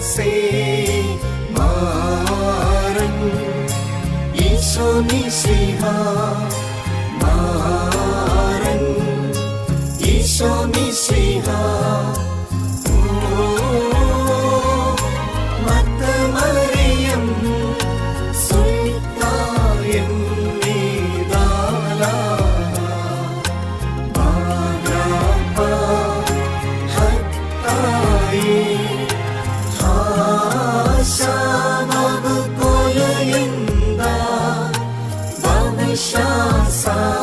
से मारन यीशु मसीहा मारन यीशु मसीहा 潇洒